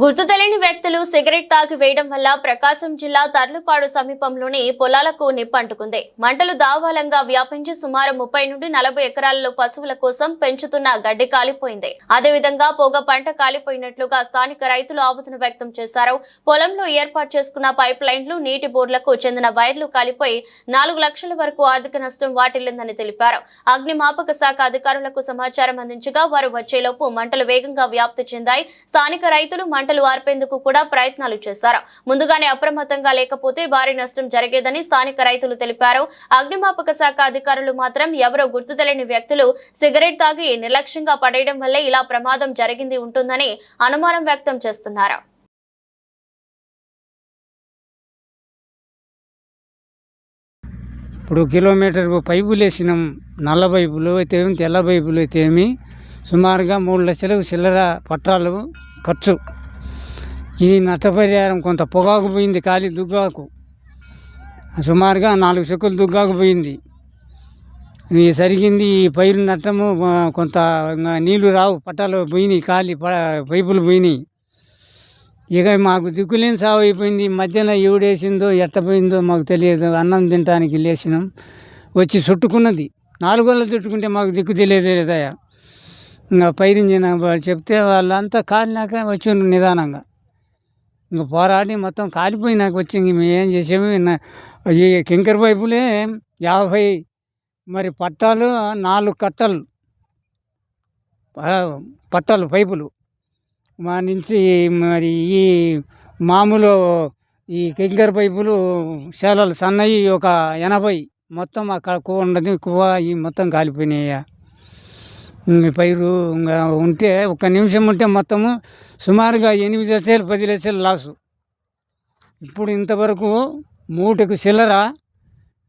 గుర్తు తెలియని వ్యక్తులు సిగరెట్ తాగి వేయడం వల్ల ప్రకాశం జిల్లా తర్లుపాడు సమీపంలోని పొలాలకు నిప్పంటుకుంది. మంటలు దావాలంగా వ్యాపించి సుమారు ముప్పై నుండి నలభై ఎకరాలలో పశువుల కోసం పెంచుతున్న గడ్డి కాలిపోయింది. అదేవిధంగా పొగ పంట కాలిపోయినట్లుగా స్థానిక రైతులు ఆవేదన వ్యక్తం చేశారు. పొలంలో ఏర్పాటు చేసుకున్న పైప్ లైన్లు నీటి బోర్డులకు చెందిన వైర్లు కాలిపోయి నాలుగు లక్షల వరకు ఆర్థిక నష్టం వాటిల్లిందని తెలిపారు. అగ్నిమాపక శాఖ అధికారులకు సమాచారం అందించగా వారు వచ్చేలోపు మంటలు వేగంగా వ్యాప్తి చెందాయి. స్థానిక రైతులు మంటలు ఆర్పేందుకు కూడా ప్రయత్నాలు చేశారు. ముందుగానే అప్రమత్తంగా లేకపోతే భారీ నష్టం జరిగేదని స్థానిక రైతులు తెలిపారు. అగ్నిమాపక శాఖ అధికారులు మాత్రం ఎవరో గుర్తు తెలియని వ్యక్తులు సిగరెట్ తాగి నిర్లక్ష్యంగా పడేయడం వల్లే ఇలా ప్రమాదం జరిగింది ఉంటుందని అనుమానం వ్యక్తం చేస్తున్నారు. ఇప్పుడు కిలోమీటర్ పైపులు వేసినాం నల్ల పైపులు అయితే ఏమి తెల్ల పైపులు అయితే ఏమి సుమారుగా మూడు లక్షలు చిల్లర పట్టాలు ఖర్చు. ఈ నష్టపరిహారం కొంత పొగాకు పోయింది ఖాళీ దుగ్గాకు. సుమారుగా నాలుగు చెక్కులు దుగ్గాకు పోయింది. ఇది సరిగింది ఈ పైరు నట్టము కొంత ఇంకా నీళ్ళు రావు పట్టాలు పోయినాయి ఖాళీ ప- పైపులు పోయినాయి. ఇక మాకు దిక్కులేని సాగు అయిపోయింది. మధ్యన ఎవడేసిందో ఎట్ట పోయిందో మాకు తెలియదు. అన్నం తినడానికి లేచినాం. వచ్చి చుట్టుకున్నది. నాలుగు చుట్టుకుంటే మాకు దిక్కు లేదా? ఇంకా పైరించిన చెప్తే వాళ్ళంతా కాలినాక వచ్చి నిదానంగా. ఇంక పోరాడి మొత్తం కాలిపోయినాక నాకు వచ్చింది. మేము ఏం చేసాము? ఈ కింకర్ పైపులే యాభై మరి పట్టాలు నాలుగు కట్టలు పట్టాలు పైపులు. మా నుంచి మరి ఈ మామూలు ఈ కింకర్ పైపులు శాలలు సన్నయి ఒక ఎనభై మొత్తం అక్కడ కువ ఉండదు కువ ఈ మొత్తం కాలిపోయినాయ్యా పైరు ఇంకా ఉంటే ఒక నిమిషం ఉంటే మొత్తము సుమారుగా ఎనిమిది లక్షలు పది లక్షలు లాసు. ఇప్పుడు ఇంతవరకు మూటకు చిల్లర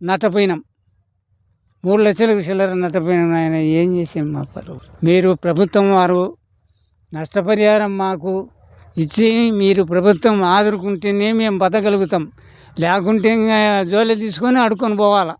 నట్టపోయినాం మూడు లక్షలకు చిల్లర నట్టపోయినాం ఆయన ఏం చేసాం మా పరువు? మీరు ప్రభుత్వం వారు నష్టపరిహారం మాకు ఇచ్చి మీరు ప్రభుత్వం ఆదురుకుంటేనే మేము బతకగలుగుతాం. లేకుంటే ఇంకా జోలి తీసుకొని అడుకొని పోవాలా.